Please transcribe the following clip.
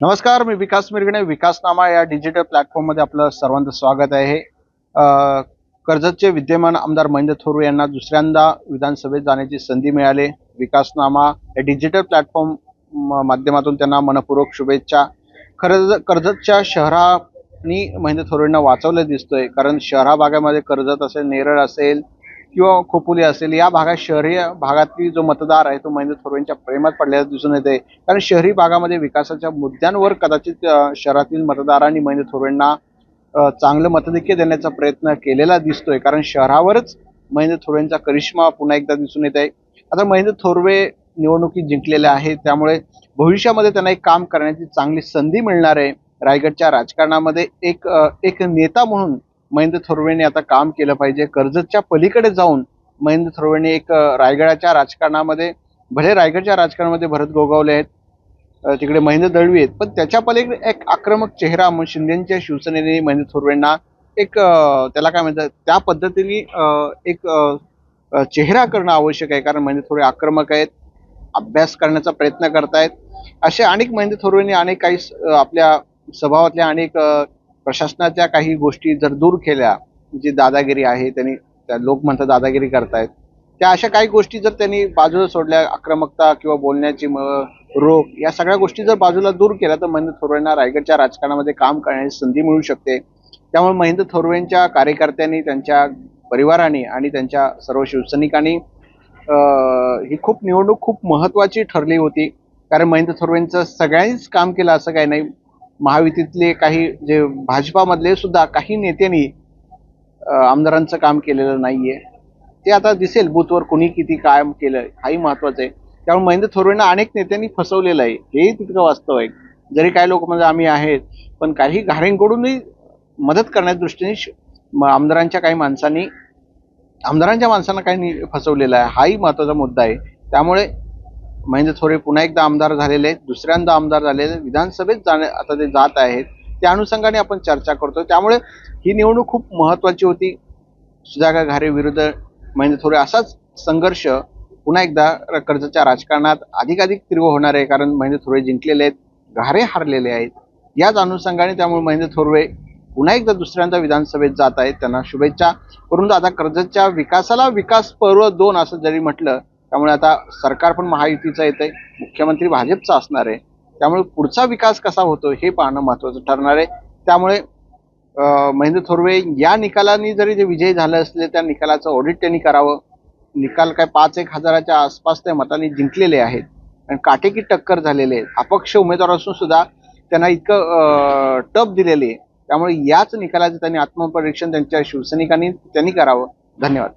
नमस्कार मी विकास मिरगणे विकासनामा या डिजिटल प्लॅटफॉर्ममध्ये आपलं सर्वांचं स्वागत आहे. कर्जतचे विद्यमान आमदार महेंद्र थोरवे यांना दुसऱ्यांदा विधानसभेत जाण्याची संधी मिळाली. विकासनामा या डिजिटल प्लॅटफॉर्म म- माध्यमातून त्यांना मनपूर्वक शुभेच्छा. खरं कर्जतच्या शहरानी महेंद्र थोरवेंना वाचवलं दिसतोय. कारण शहरा भागामध्ये कर्जत असेल नेरळ असेल किंवा खोपोली असेल या भागात शहरी भागातली जो मतदार आहे तो महेंद्र थोरवेंच्या प्रेमात पडलेला दिसून येते कारण शहरी भागामध्ये विकासाच्या मुद्द्यांवर कदाचित शहरातील मतदारांनी महेंद्र थोरवेंना चांगलं मतधिक्य देण्याचा प्रयत्न केलेला दिसतोय. कारण शहरावरच महेंद्र थोरवेंचा करिश्मा पुन्हा एकदा दिसून येत आहे. आता महेंद्र थोरवे निवडणुकीत जिंकलेले आहेत त्यामुळे भविष्यामध्ये त्यांना एक काम करण्याची चांगली संधी मिळणार आहे. रायगडच्या राजकारणामध्ये एक एक नेता म्हणून महेंद्र थोरवेने आता काम केलं पाहिजे. कर्जतच्या पलीकडे जाऊन महेंद्र थोरवेने एक रायगडाच्या राजकारणामध्ये भले रायगडच्या राजकारणामध्ये भरत गोगावले आहेत तिकडे महेंद्र दळवी आहेत पण त्याच्या पलीकडे एक आक्रमक चेहरा म्हणून शिंदेच्या शिवसेनेने महेंद्र थोरवेंना एक त्याला काय म्हणतात त्या पद्धतीने एक चेहरा करणं आवश्यक आहे. कारण महेंद्र थोरवे आक्रमक आहेत अभ्यास करण्याचा प्रयत्न करतायत. असे अनेक महेंद्र थोरवेंनी अनेक काही आपल्या स्वभावातल्या अनेक प्रशासनाच्या काही गोष्टी जर दूर केल्या जी दादागिरी आहे त्यांनी त्या लोक म्हणतात दादागिरी करतायत त्या अशा काही गोष्टी जर त्यांनी बाजूला सोडल्या आक्रमकता किंवा बोलण्याची रोग या सगळ्या गोष्टी जर बाजूला दूर केल्या तर महेंद्र थोरवेंना रायगडच्या राजकारणामध्ये काम करण्याची संधी मिळू शकते. त्यामुळे महेंद्र थोरवेंच्या कार्यकर्त्यांनी त्यांच्या परिवाराने आणि त्यांच्या सर्व शिवसैनिकांनी ही खूप निवडणूक खूप महत्वाची ठरली होती. कारण महेंद्र थोरवेंचं सगळ्यांनीच काम केलं असं काही नाही. महायुतीतले काही जे भाजपामधले सुद्धा काही नेत्यांनी आमदारांचं काम केलेलं नाहीये. ते आता दिसेल बूथवर कोणी किती काम केलं हाही महत्वाचं आहे. त्यामुळे महेंद्र थोरवेंना अनेक नेत्यांनी फसवलेलं आहे. हेही तितकं वास्तव आहे. जरी काही लोक म्हणजे आम्ही आहेत पण काही घारेंकडूनही मदत करण्याच्या दृष्टीने श- म- आमदारांच्या काही माणसांनी आमदारांच्या माणसांना काही फसवलेलं आहे. हाही महत्त्वाचा मुद्दा आहे. त्यामुळे महेंद्र थोरे पुन्हा एकदा आमदार झालेले आहेत दुसऱ्यांदा आमदार झालेले विधानसभेत जाणे आता ते जात आहेत त्या अनुषंगाने आपण चर्चा करतो. त्यामुळे ही निवडणूक खूप महत्वाची होती. सुधाकर घारे विरुद्ध महेंद्र थोरे असाच संघर्ष पुन्हा एकदा र- राजकारणात अधिकाधिक तीव्र होणार आहे कारण महेंद्र थोरे जिंकलेले आहेत घारे हारलेले आहेत. याच अनुषंगाने त्यामुळे महेंद्र थोरवे पुन्हा एकदा दुसऱ्यांदा विधानसभेत जात आहेत. त्यांना शुभेच्छा परंतु आता कर्जतच्या विकासाला विकास पर्व दोन असं जरी म्हटलं त्यामुळे आता सरकार पण महायुतीचं येत आहे मुख्यमंत्री भाजपचा असणार आहे. त्यामुळे पुढचा विकास कसा होतो हे पाहणं महत्वाचं ठरणार आहे. त्यामुळे महेंद्र थोरवे या निकालांनी जरी जे विजयी झाले असले त्या निकालाचं ऑडिट त्यांनी करावं. निकाल काय पाच एक हजाराच्या आसपास त्या मतांनी जिंकलेले आहेत. आणि काटेकी टक्कर झालेले आहेत. अपक्ष उमेदवार असून सुद्धा त्यांना इतकं टप दिलेले आहे. त्यामुळे याच निकालाचं त्यांनी आत्मपरीक्षण त्यांच्या शिवसैनिकांनी त्यांनी करावं. धन्यवाद.